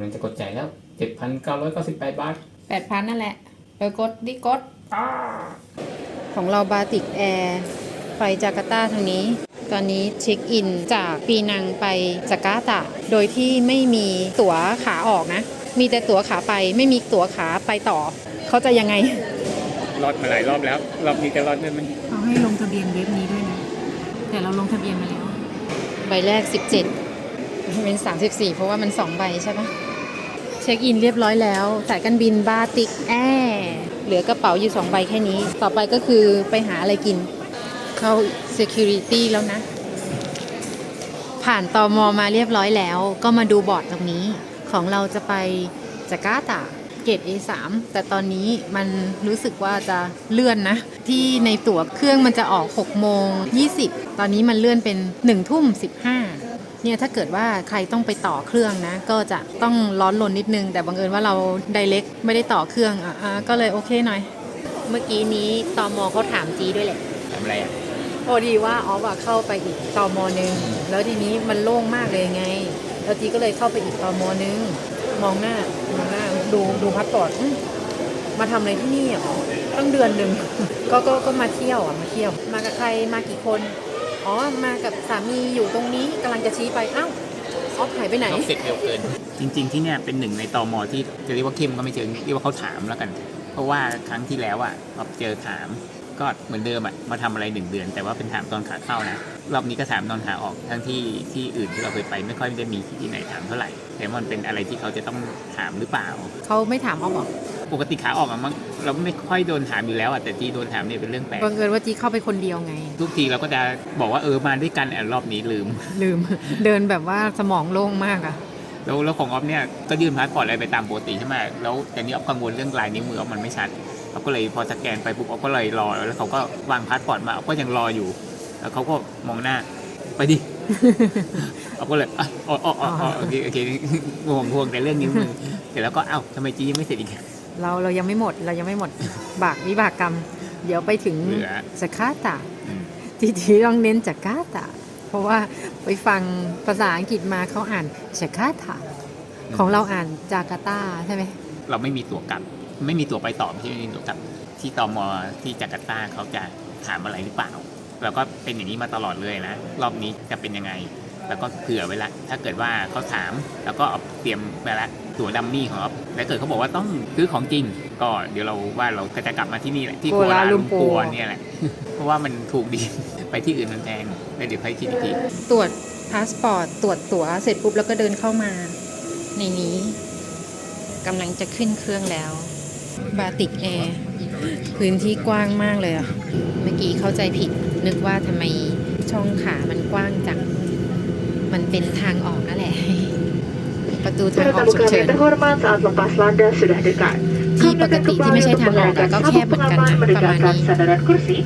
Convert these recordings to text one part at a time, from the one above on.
ำลังจะกดจ่ายแล้ว 7,998 บาท แปดพันนั่นแหละ เออกดดิกด ของเราบาติกแอร์ไปจาการ์ตาทางนี้ ตอนนี้เช็คอินจากปีนังไปจาการ์ตา โดยที่ไม่มีตั๋วขาออกนะ มีแต่ตั๋วขาไปไม่มีตั๋วขาไปต่อ เขาจะยังไง รอดมาหลายรอบแล้ว รอบนี้จะรอดได้ไหมเขาให้ลงทะเบียนเว็บนี้ด้วยนะ แต่เราลงทะเบียนมาแล้ว ใบแรก 17 เป็น 34 เพราะว่ามัน 2 ใบใช่ปะเช็คอินเรียบร้อยแล้วสายการบินบาติกแอร์เหลือกระเป๋าอยู่2ใบแค่นี้ ต่อไปก็คือไปหาอะไรกิน เข้า Security แล้วนะ ผ่านตอมอมาเรียบร้อยแล้ว ก็มาดูบอร์ดตรงนี้ ของเราจะไปจาการ์ตาเกต A3 แต่ตอนนี้มันรู้สึกว่าจะเลื่อนนะ ที่ในตั๋วเครื่องมันจะออก 6 โมง 20 ตอนนี้มันเลื่อนเป็น 1 ทุ่ม 15 เนี่ยถ้าเกิดว่าใครต้องไปต่อเครื่องนะ ก็จะต้องร้อนลนนิดนึง แต่บังเอิญว่าเราไดเ c กไม่ได้ต่อเครื่องอะอะก็เลยโอเคหน่อย เมื่อกี้นี้ตอมอเขาถามจีด้วยแหละทำอะไรอะพอดีว่าออฟอะเข้าไปอีกตอมอนึง แล้วทีนี้มันโล่งมากเลยไง แล้วจีก็เลยเข้าไปอีกตอมอนึง มองหน้ามองหน้าดูดูพาสปอร์ตอื้อมาทำอะไรที่นี่อะตั้งเดือนหนึ่งก็ก็ก็มาเที่ยวอะมาเที่ยว มากับใครมากี่คน อ๋อ มากับสามีอยู่ตรงนี้กำลังจะชี้ไป อ้าวออฟหายไปไหนต้องเสร็จเร็วเกิน จริง ๆ ที่เนี่ยเป็นหนึ่งในตอมอที่จะเรียกว่าเข้มก็ไม่เชิงเรียกว่าเขาถามแล้วกัน เพราะว่าครั้งที่แล้วอะเราเจอถาม ก็เหมือนเดิมอะมาทำอะไรหนึ่งเดือน แต่ว่าเป็นถามตอนขาเข้านะรอบนี้ก็ถามตอนขาออกทั้งที่ที่อื่นที่เราเคยไปไม่ค่อยได้มีที่ไหนถามเท่าไหร่แต่มันเป็นอะไรที่เขาจะต้องถามหรือเปล่า เขาไม่ถามออฟหรอก ปกติขาออกอะมั้งเราไม่ค่อยโดนถามอยู่แล้วอะแต่ที่โดนถามเนี่ยเป็นเรื่องแปลกบังเอิญว่าจีเข้าไปคนเดียวไง ทุกทีเราก็จะบอกว่าเออมาด้วยกันแอบรอบนี้ลืม ลืม เดินแบบว่าสมองโล่งมากอะแล้วแล้วของออฟเนี่ยก็ยื่นพาสปอร์ตอะไรไปตามปกติใช่ไหมแล้วแต่นี่ออฟกังวลเรื่องลายนิ้วมือออฟมันไม่ชัดออฟก็เลยพอสแกนไปปุ๊บออฟก็เลยรอ แล้วเขาก็วางพาสปอร์ตมาออฟก็ยังรออยู่ แล้วเขาก็มองหน้า ไปดิออฟก็เลยอะอ๋ออ๋ออ๋ออ๋อโอเคโอเคห่วงห่วงแต่เรื่องนิ้วมือเสร็จแล้วก็เอ้าทำไมจียังไม่เสร็จอีกอะ เราเรายังไม่หมดเรายังไม่หมดบากวิบากกรรม เดี๋ยวไปถึงเหลือจาการ์ตาอืมทีทีต้องเน้นจาการ์ตาเพราะว่าไปฟังภาษาอังกฤษมาเขาอ่านจาการ์ตาของเราอ่านจาการ์ตาใช่ไหมเราไม่มีตั๋วกลับ ไม่มีตั๋วไปต่อไม่ใช่ไม่มีตั๋วกลับ ที่ตมที่จาการ์ตาเขาจะถามอะไรหรือเปล่า เราก็เป็นอย่างนี้มาตลอดเลยนะ รอบนี้จะเป็นยังไง แล้วก็เผื่อไว้ละ ถ้าเกิดว่าเขาถาม แล้วก็เอาเตรียมไปละตั๋วดัมมี่ของเราถ้าเกิดเขาบอกว่าต้องซื้อของจริง ก็เดี๋ยวเราว่าเราก็จะกลับมาที่นี่แหละที่กัวลาลุมปัวเนี่ยแหละ เพราะว่ามันถูกดีไปที่อื่นมันแพงแล้วเดี๋ยวให้คิดอีกทีตรวจพาสปอร์ตตรวจตั๋วเสร็จปุ๊บแล้วก็เดินเข้ามาในนี้กำลังจะขึ้นเครื่องแล้วบาติกแอร์พื้นที่กว้างมากเลยอะเมื่อกี้เข้าใจผิดนึกว่าทำไมช่องขามันกว้างจัง มันเป็นทางออกนั่นแหละ ประตูทางออก Para ฉุ tamu กเฉิ kami น terhormat saat lepas landas sudah dekat. ที่ Kami ปก akan ติที่ไม่ kembali ใช่ untuk ทางออกอะ mengadakan ก็แคบ sabuk เหมือนกัน pengaman นะประมาณ menegakkan นี้ sandaran kursi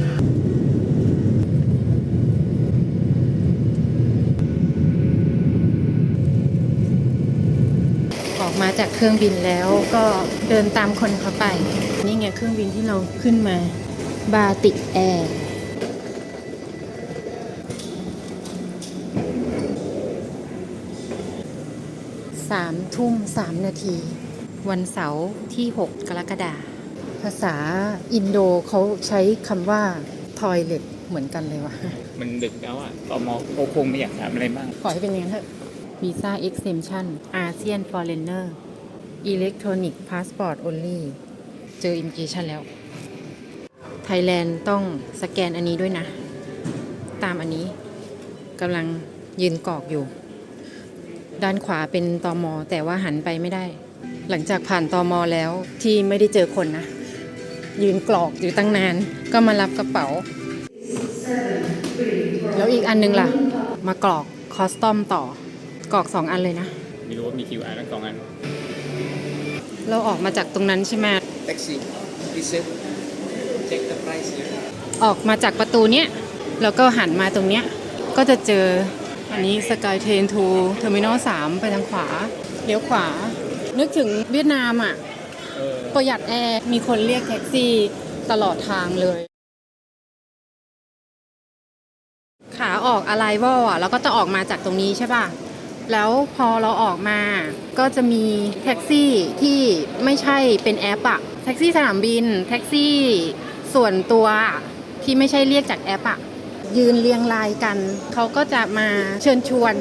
ออกมาจากเครื่องบินแล้วก็เดินตามคนเขาไป นี่ไงเครื่องบินที่เราขึ้นมาบาติกแอร์ สามทุ่มสามนาที วันเสาร์ที่ 6 กรกฎาคมภาษาอินโดเขาใช้คำว่าทอยเล็ตเหมือนกันเลยว่ะ มันดึกแล้วอะตมโอคงไม่อยากถามอะไรมากขอให้เป็นอย่างนั้นเถอะวีซ่าเอ็กเซมชันอาเซียนฟอร์เรนเนอร์อิเล็กทรอนิกพาสปอร์ตโอลี่เจออิม r กชันแล้ว ไทยแลนด์ต้องสแกนอันนี้ด้วยนะ ตามอันนี้กำลังยืนกรอกอยู่ ด้านขวาเป็นตอมอ แต่ว่าหันไปไม่ได้ หลังจากผ่านตอมอแล้วที่ไม่ได้เจอคนนะ ยืนกรอกอยู่ตั้งนาน ก็มารับกระเป๋า แล้วอีกอันนึงล่ะ มากรอกคอสตอมต่อกรอกสองอันเลยนะไม่รู้ว่ามี QR ทั้งสองอัน เราออกมาจากตรงนั้นใช่ไหม taxi. Receipt. Check the price here. ออกมาจากประตูเนี้ยแล้วก็หันมาตรงเนี้ยก็จะเจอ อันนี้สกายเทนทูเทอร์มินอลสามไปทางขวา เลี้ยวขวา นึกถึงเวียดนามอะประหยัดแอร์มีคนเรียกแท็กซี่ตลอดทางเลย ขาออกอะไรวออะแล้วก็จะออกมาจากตรงนี้ใช่ป่ะ แล้วพอเราออกมาก็จะมีแท็กซี่ที่ไม่ใช่เป็นแอปอะแท็กซี่สนามบิน แท็กซี่ส่วนตัวที่ไม่ใช่เรียกจากแอปอะ ยืนเรียงรายกัน เขาก็จะมาเชิญชวน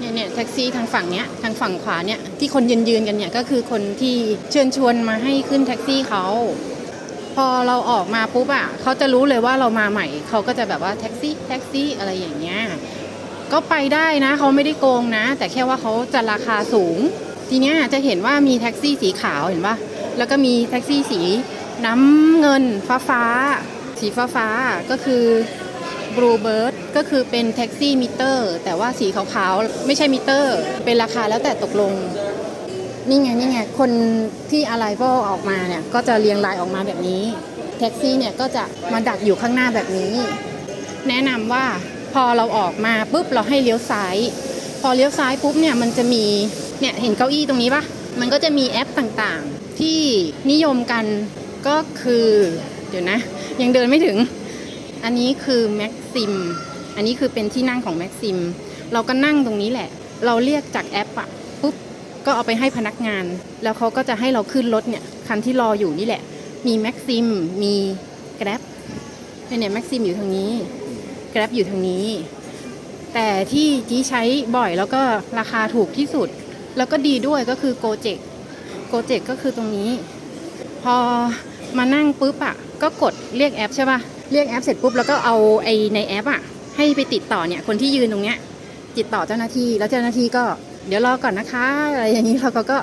เนี่ยเนี่ยแท็กซี่ทางฝั่งเนี้ยทางฝั่งขวาเนี่ยที่คนยืนยืนกันเนี่ยก็คือคนที่เชิญชวนมาให้ขึ้นแท็กซี่เขาพอเราออกมาปุ๊บอะเขาจะรู้เลยว่าเรามาใหม่เขาก็จะแบบว่าแท็กซี่แท็กซี่อะไรอย่างเงี้ยก็ไปได้นะเขาไม่ได้โกงนะ แต่แค่ว่าเขาจะราคาสูง ทีเนี้ยจะเห็นว่ามีแท็กซี่สีขาวเห็นปะแล้วก็มีแท็กซี่สีน้ำเงินฟ้าฟ้า สีฟ้าฟ้าก็คือ Bluebird ก็คือเป็นแท็กซี่มิเตอร์ แต่ว่าสีขาวๆ ไม่ใช่มิเตอร์ เป็นราคาแล้วแต่ตกลง นี่ไงนี่ไง คนที่อะไรก็ออกมาเนี่ย ก็จะเรียงรายออกมาแบบนี้ แท็กซี่เนี่ยก็จะมาดักอยู่ข้างหน้าแบบนี้ แนะนำว่าพอเราออกมาปุ๊บเราให้เลี้ยวซ้าย พอเลี้ยวซ้ายปุ๊บเนี่ยมันจะมีเนี่ยเห็นเก้าอี้ตรงนี้ปะมันก็จะมีแอปต่างๆ ที่นิยมกันก็คือ เดี๋ยวนะ ยังเดินไม่ถึง อันนี้คือ อันนี้คือเป็นที่นั่งของ Maxim เราก็นั่งตรงนี้แหละ เราเรียกจากแอปอะปุ๊บ ก็เอาไปให้พนักงาน แล้วเขาก็จะให้เราขึ้นรถเนี่ย คันที่รออยู่นี่แหละ มี Maxim มี Grab เนี่ย Maxim อยู่ทางนี้ Grab อยู่ทางนี้ แต่ที่จีใช้บ่อยแล้วก็ราคาถูกที่สุด แล้วก็ดีด้วยก็คือ Gojek Gojek ก็คือตรงนี้ พอมานั่งปุ๊บอะก็กดเรียกแอปใช่ป่ะ เรียกแอปเสร็จปุ๊บแล้วก็เอาไอในแอปอะให้ไปติดต่อเนี่ยคนที่ยืนตรงเนี้ยติดต่อเจ้าหน้าที่แล้วเจ้าหน้าที่ก็เดี๋ยวรอก่อนนะคะอะไรอย่างนี้เขาก็ก็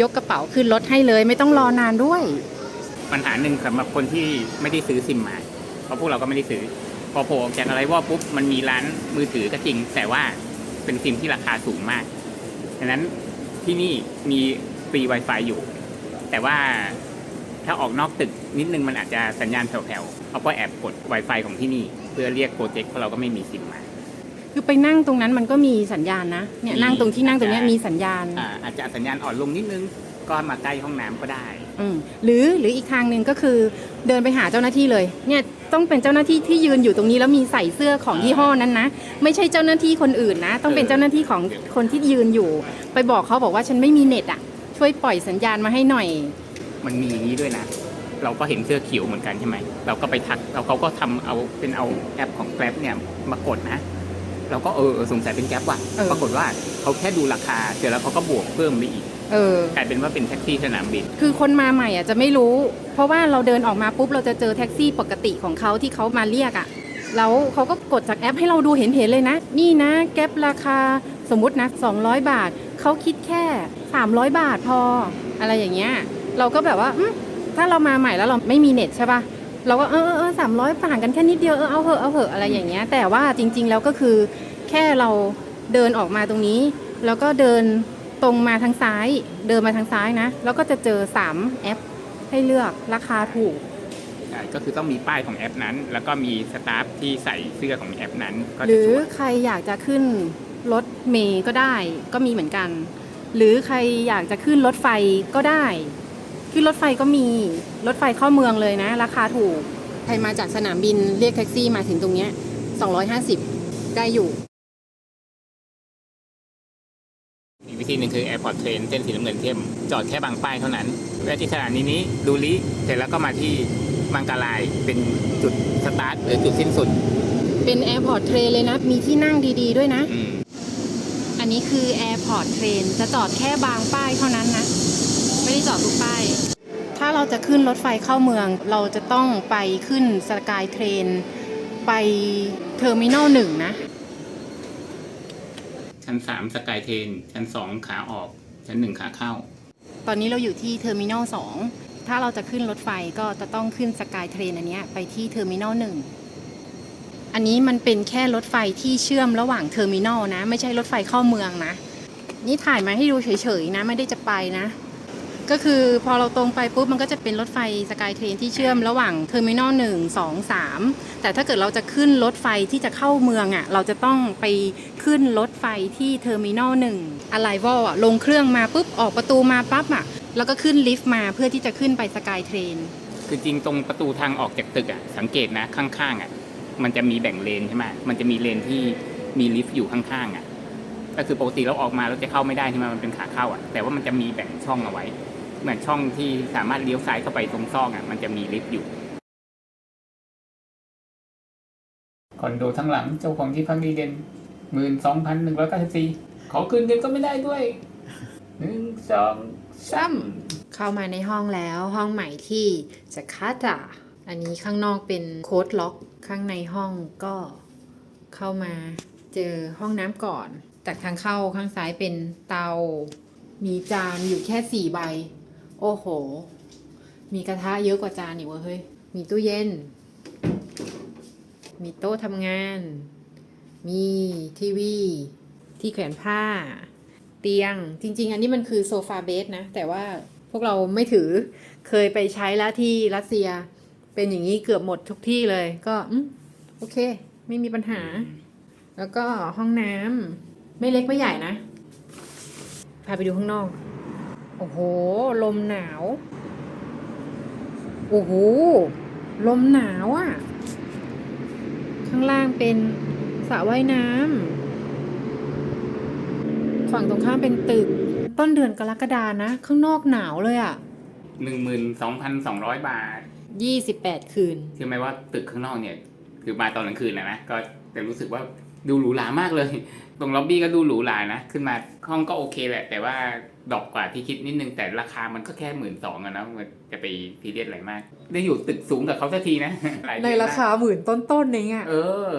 ยกกระเป๋าขึ้นรถให้เลย ไม่ต้องรอนานด้วย ปัญหาหนึ่งสำหรับคนที่ไม่ได้ซื้อซิมมาเพราะพวกเราก็ไม่ได้ซื้อ พอโผล่ออกจากอะไรว่าปุ๊บมันมีร้านมือถือก็จริง แต่ว่าเป็นซิมที่ราคาสูงมากดังนั้นที่นี่มีฟรี Wi-Fi อยู่ แต่ว่า ถ้าออกนอกตึกนิดนึงมันอาจจะสัญญาณแผ่วๆเอาก็แอบกด Wi-Fi ของที่นี่ เพื่อเรียกโปรเจกต์เพราะเราก็ไม่มีซิมมา คือไปนั่งตรงนั้นมันก็มีสัญญาณนะ เนี่ยมีนั่งตรงที่นั่งตรงเนี้ยอาจจะมีสัญญาณ อ่าอาจจะสัญญาณอ่อนลงนิดนึงก็มาใกล้ห้องน้ำก็ได้ อืมหรือหรืออีกทางหนึ่งก็คือเดินไปหาเจ้าหน้าที่เลย เนี่ยต้องเป็นเจ้าหน้าที่ที่ยืนอยู่ตรงนี้แล้วมีใส่เสื้อของยี่ห้อนั้นนะไม่ใช่เจ้าหน้าที่คนอื่นนะ ต้องเป็นเจ้าหน้าที่ของคนที่ยืนอยู่ ไปบอกเขาบอกว่าฉันไม่มีเน็ตอะช่วยปล่อยสัญญาณมาให้หน่อย มันมีอย่างนี้ด้วยนะ เราก็เห็นเสื้อเขียวเหมือนกันใช่ไหมเราก็ไปทักเราเขาก็ทำเอาเป็นเอาแอปของ Grab เนี่ยมากดนะเราก็เออเออสงสัยเป็น Grab ว่ะเออปรากฏว่าเขาแค่ดูราคาเสร็จแล้วเขาก็บวกเพิ่มไปอีกเออกลายเป็นว่าเป็นแท็กซี่สนามบินคือคนมาใหม่อะจะไม่รู้ เพราะว่าเราเดินออกมาปุ๊บเราจะเจอแท็กซี่ปกติของเขาที่เขามาเรียกอะแล้วเขาก็กดจากแอปให้เราดูเห็นเห็นๆเลยนะ นี่นะแก๊ปราคาสมมตินะ200 บาทเขาคิดแค่ 300 บาทพอ อะไรอย่างเงี้ย เราก็แบบว่าอืมถ้าเรามาใหม่แล้วเราไม่มีเน็ตใช่ปะเราก็เออเออเออสามร้อยต่างกันแค่นิดเดียวเออเอาเหอะเอาเหอะอะไรอย่างเงี้ย แต่ว่าจริง ๆ แล้วก็คือแค่เราเดินออกมาตรงนี้ แล้วก็เดินตรงมาทางซ้าย เดินมาทางซ้ายนะ แล้วก็จะเจอ 3 แอปให้เลือกราคาถูกใช่ก็คือต้องมีป้ายของแอปนั้น แล้วก็มีสตาฟที่ใส่เสื้อของแอปนั้นก็หจะรือช่วยใครอยากจะขึ้นรถเมย์ก็ได้ ก็มีเหมือนกัน หรือใครอยากจะขึ้นรถไฟก็ได้ ขึ้นรถไฟก็มีรถไฟเข้าเมืองเลยนะ ราคาถูก ใครมาจากสนามบินเรียกแท็กซี่มาถึงตรงเนี้ย250 ได้อยู่ อีกวิธีหนึ่งคือ Airport Train เส้นสีน้ำเงินเข้ม จอดแค่บางป้ายเท่านั้นแวะที่สถานีนี้ดูลิเสร็จแล้วก็มาที่มังกาลายเป็นจุดสตาร์ทหรือจุดสิ้นสุดเป็นแอร์พอร์ตเทรนเลยนะ มีที่นั่งดีๆด้วยนะ อืม อันนี้คือแอร์พอร์ตเทรนจะจอดแค่บางป้ายเท่านั้นนะ ไม่ได้จอดทุกป้าย ถ้าเราจะขึ้นรถไฟเข้าเมือง เราจะต้องไปขึ้นสกายเทรน ไปเทอร์มินอลหนึ่งนะ ชั้นสามสกายเทนชั้นสองขาออก ชั้นหนึ่งขาเข้า ตอนนี้เราอยู่ที่เทอร์มินอลสองถ้าเราจะขึ้นรถไฟก็จะต้องขึ้นสกายเทรนอันเนี้ยไปที่เทอร์มินอลหนึ่งอันนี้มันเป็นแค่รถไฟที่เชื่อมระหว่างเทอร์มินอลนะ ไม่ใช่รถไฟเข้าเมืองนะ นี่ถ่ายมาให้ดูเฉยๆนะ ไม่ได้จะไปนะ ก็คือพอเราตรงไปปุ๊บมันก็จะเป็นรถไฟสกายเทรนที่เชื่อมระหว่างเทอร์มินอลหนึ่งสองสามแต่ถ้าเกิดเราจะขึ้นรถไฟที่จะเข้าเมืองอะ่ะเราจะต้องไปขึ้นรถไฟที่เทอร์มินอลหนึ่งอะไรวอลอะลงเครื่องมาปุ๊บออกประตูมาปั๊บอะแล้วก็ขึ้นลิฟต์มาเพื่อที่จะขึ้นไปสกายเทรนคือจริงตรงประตูทางออกจากตึกอะสังเกตนะข้างๆอะมันจะมีแบ่งเลนใช่ไหมมันจะมีเลนที่มีลิฟต์อยู่ข้างๆอะก็คือปกติเราออกมาเราจะเข้าไม่ได้ใช่ไหมมันเป็นขาเข้าอะแต่ว่ามันจะมีแบ่งช่องเอาไว้ เหมือนช่องที่สามารถเลี้ยวซ้ายเข้าไปตรงซอกอะมันจะมีลิฟต์อยู่คอนโดทั้งหลังเจ้าของที่พักดีเด่นหมื่นสองพันหนึ่งร้อยเก้าสิบสี่ขอคืนเงินก็ไม่ได้ด้วยหนึ่งสองสามเข้ามาในห้องแล้วห้องใหม่ที่จาการ์ตาอันนี้ข้างนอกเป็นโค้ดล็อก ข้างในห้องก็เข้ามาเจอห้องน้ำก่อน จากทางเข้าข้างซ้ายเป็นเตา มีจานอยู่แค่สี่ใบ โอ้โห มีกระทะเยอะกว่าจานอีกเว้ยเฮ้ย มีตู้เย็น มีโต๊ะทำงาน มีทีวี ที่แขวนผ้า เตียง จริง ๆ อันนี้มันคือโซฟาเบสนะ แต่ว่าพวกเราไม่ถือ เคยไปใช้แล้วที่รัสเซีย เป็นอย่างนี้เกือบหมดทุกที่เลย ก็โอเค ไม่มีปัญหา แล้วก็ห้องน้ำไม่เล็กไม่ใหญ่นะ พาไปดูข้างนอก โอ้โห ลมหนาว โอ้โห ลมหนาวอะ่ะ ข้างล่างเป็นสระว่ายน้ำ ฝั่งตรงข้ามเป็นตึก ต้นเดือนกรกฎานะ ข้างนอกหนาวเลยอะ่ะหนึ่งหมื่นสองพันสองร้อยบาท28คืนใช่ไหมว่าตึกข้างนอกเนี่ย คือมาตอนกลางคืนนะนะ ก็แต่รู้สึกว่าดูหรูหรามากเลย ตรงล็อบบี้ก็ดูหรูหรานะ ขึ้นมาห้องก็โอเคแหละ แต่ว่า ดรอกกว่าที่คิดนิดนึงแต่ราคามันก็แค่หมื่นสองอะนะมันจะไปพีเรียสอะไรมาก ได้อยู่ตึกสูงกับเขาสักทีนะหลยในเดือนราคาหมื่นต้นๆเองอะเออ